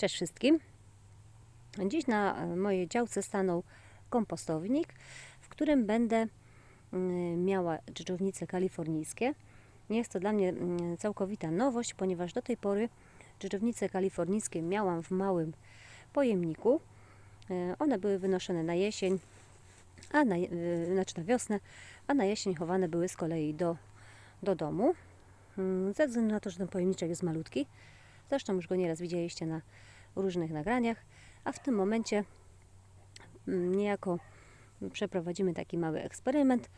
Cześć wszystkim. Dziś na e, mojej działce stanął kompostownik, w którym będę mm, miała dżdżownice kalifornijskie. Jest to dla mnie mm, całkowita nowość, ponieważ do tej pory dżdżownice kalifornijskie miałam w małym pojemniku. E, One były wynoszone na jesień, a na, y, znaczy na wiosnę, a na jesień chowane były z kolei do, do domu. Mm, Ze względu na to, że ten pojemniczek jest malutki, zresztą już go nieraz widzieliście na różnych nagraniach, a w tym momencie mm, niejako przeprowadzimy taki mały eksperyment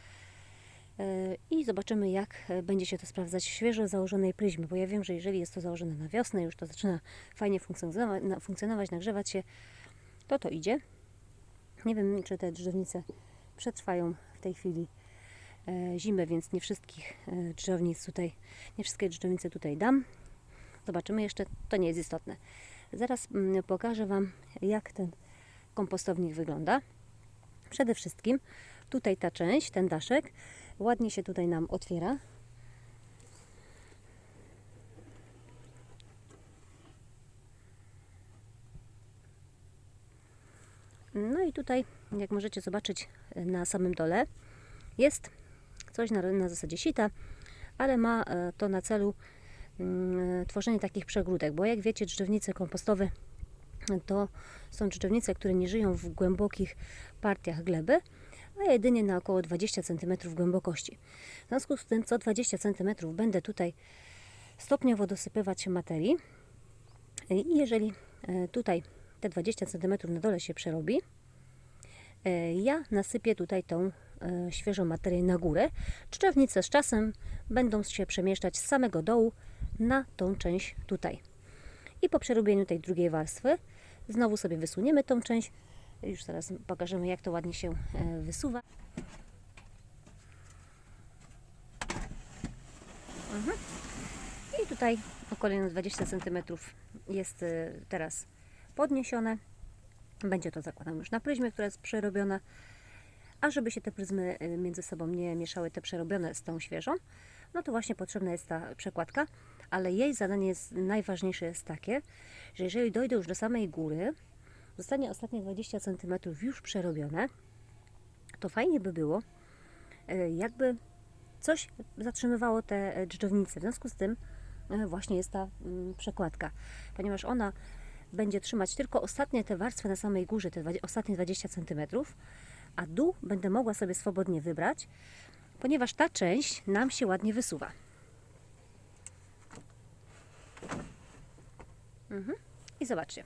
e, i zobaczymy, jak e, będzie się to sprawdzać w świeżo założonej pryzmie, bo ja wiem, że jeżeli jest to założone na wiosnę, już to zaczyna fajnie funkcjonować, na- funkcjonować nagrzewać się, to to idzie. Nie wiem, czy te drzewnice przetrwają w tej chwili e, zimę, więc nie wszystkich drzewnic tutaj, nie wszystkie drzewnice tutaj dam. Zobaczymy jeszcze, to nie jest istotne. Zaraz mm, pokażę Wam, jak ten kompostownik wygląda. Przede wszystkim tutaj ta część, ten daszek, ładnie się tutaj nam otwiera. No i tutaj, jak możecie zobaczyć na samym dole, jest coś na, na zasadzie sita, ale ma e, to na celu tworzenie takich przegródek, bo jak wiecie, drzewnice kompostowe to są drzewnice, które nie żyją w głębokich partiach gleby, a jedynie na około 20 cm głębokości. W związku z tym co 20 cm będę tutaj stopniowo dosypywać materii i jeżeli e, tutaj te 20 cm na dole się przerobi, e, ja nasypię tutaj tą świeżą materię na górę. Drzewnice z czasem będą się przemieszczać z samego dołu na tą część tutaj. I po przerobieniu tej drugiej warstwy znowu sobie wysuniemy tą część. Już zaraz pokażemy, jak to ładnie się e, wysuwa. Mhm. I tutaj o kolejne 20 cm jest e, teraz podniesione. Będzie to zakładam już na pryzmie, która jest przerobiona. A żeby się te pryzmy e, między sobą nie mieszały, te przerobione z tą świeżą, no to właśnie potrzebna jest ta przekładka, ale jej zadanie jest najważniejsze jest takie, że jeżeli dojdę już do samej góry, zostanie ostatnie 20 cm już przerobione, to fajnie by było, e, jakby coś zatrzymywało te e, dżdżownice. W związku z tym właśnie jest ta mm, przekładka, ponieważ ona będzie trzymać tylko ostatnie te warstwy na samej górze, te ostatnie 20 cm, a dół będę mogła sobie swobodnie wybrać, ponieważ ta część nam się ładnie wysuwa. Mhm. I zobaczcie.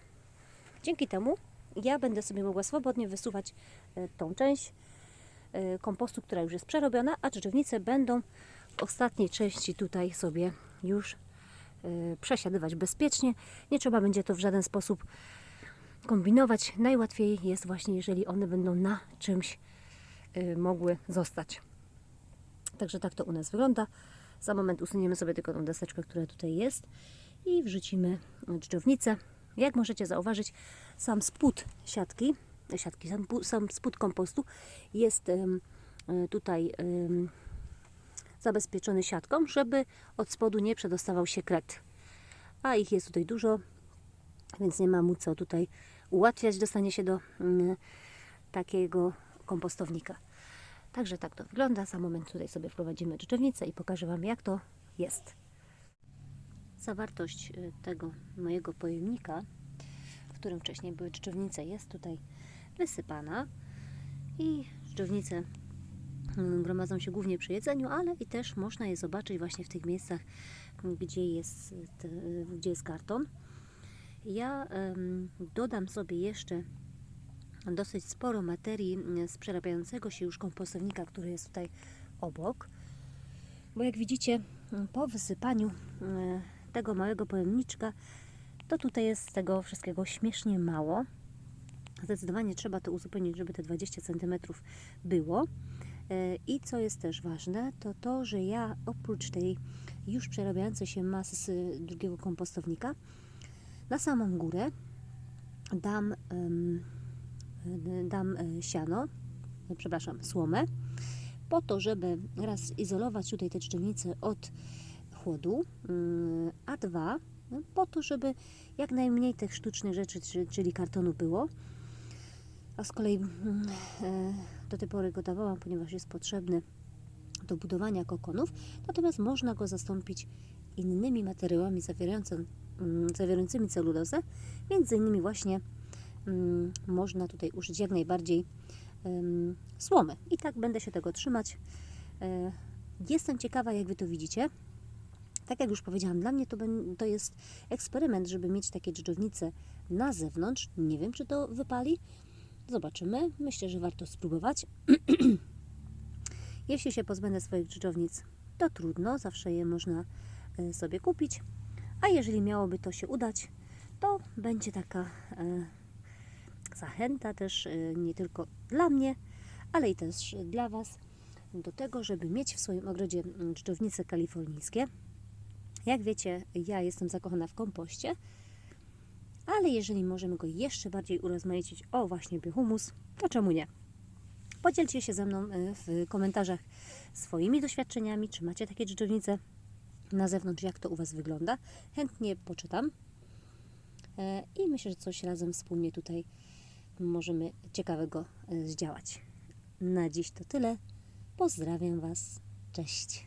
Dzięki temu ja będę sobie mogła swobodnie wysuwać e, tą część e, kompostu, która już jest przerobiona, a drzewnice będą w ostatniej części tutaj sobie już e, przesiadywać bezpiecznie. Nie trzeba będzie to w żaden sposób kombinować. Najłatwiej jest właśnie, jeżeli one będą na czymś e, mogły zostać. Także tak to u nas wygląda. Za moment usuniemy sobie tylko tą deseczkę, która tutaj jest i wrzucimy dżdżownicę. Jak możecie zauważyć, sam spód siatki, siatki sam, sam spód kompostu jest e, tutaj zabezpieczony siatką, żeby od spodu nie przedostawał się kret. A ich jest tutaj dużo, więc nie ma mu co tutaj ułatwiać dostanie się do mm, takiego kompostownika. Także tak to wygląda. Za moment tutaj sobie wprowadzimy dżdżownicę i pokażę Wam, jak to jest. Zawartość y, tego mojego pojemnika, w którym wcześniej były dżdżownice, jest tutaj wysypana i dżdżownice mm, gromadzą się głównie przy jedzeniu, ale i też można je zobaczyć właśnie w tych miejscach, gdzie jest, y, y, gdzie jest karton. Ja dodam sobie jeszcze dosyć sporo materii mm, z przerabiającego się już kompostownika, który jest tutaj obok. Bo jak widzicie, mm, po wysypaniu mm, tego małego pojemniczka, to tutaj jest tego wszystkiego śmiesznie mało. Zdecydowanie trzeba to uzupełnić, żeby te 20 cm było. E, I co jest też ważne, to to, że ja oprócz tej już przerabiającej się masy z drugiego kompostownika, na samą górę dam, dam e, siano, e, przepraszam, słomę, po to, żeby raz izolować tutaj te dżdżownice od chłodu, mm, a dwa No, po to, żeby jak najmniej tych sztucznych rzeczy, czy- czyli kartonu było. A z kolei mm, e, do tej pory go dawałam, ponieważ jest potrzebny do budowania kokonów. Natomiast można go zastąpić innymi materiałami zawierający, mm, zawierającymi celulozę. Między innymi właśnie mm, można tutaj użyć jak najbardziej słomy. I tak będę się tego trzymać. E, Jestem ciekawa, jak Wy to widzicie. Tak jak już powiedziałam, dla mnie to, to jest eksperyment, żeby mieć takie dżdżownice na zewnątrz. Nie wiem, czy to wypali. Zobaczymy. Myślę, że warto spróbować. Jeśli się pozbędę swoich dżdżownic, to trudno, zawsze je można e, sobie kupić. A jeżeli miałoby to się udać, to będzie taka e, zachęta też e, nie tylko dla mnie, ale i też dla Was do tego, żeby mieć w swoim ogrodzie mm, dżdżownice kalifornijskie. Jak wiecie, ja jestem zakochana w kompoście, ale jeżeli możemy go jeszcze bardziej urozmaicić o właśnie biohumus, to czemu nie? Podzielcie się ze mną e, w komentarzach swoimi doświadczeniami, czy macie takie dżdżownice na zewnątrz, jak to u Was wygląda. Chętnie poczytam E, i myślę, że coś razem wspólnie tutaj możemy ciekawego e, zdziałać. Na dziś to tyle. Pozdrawiam Was. Cześć.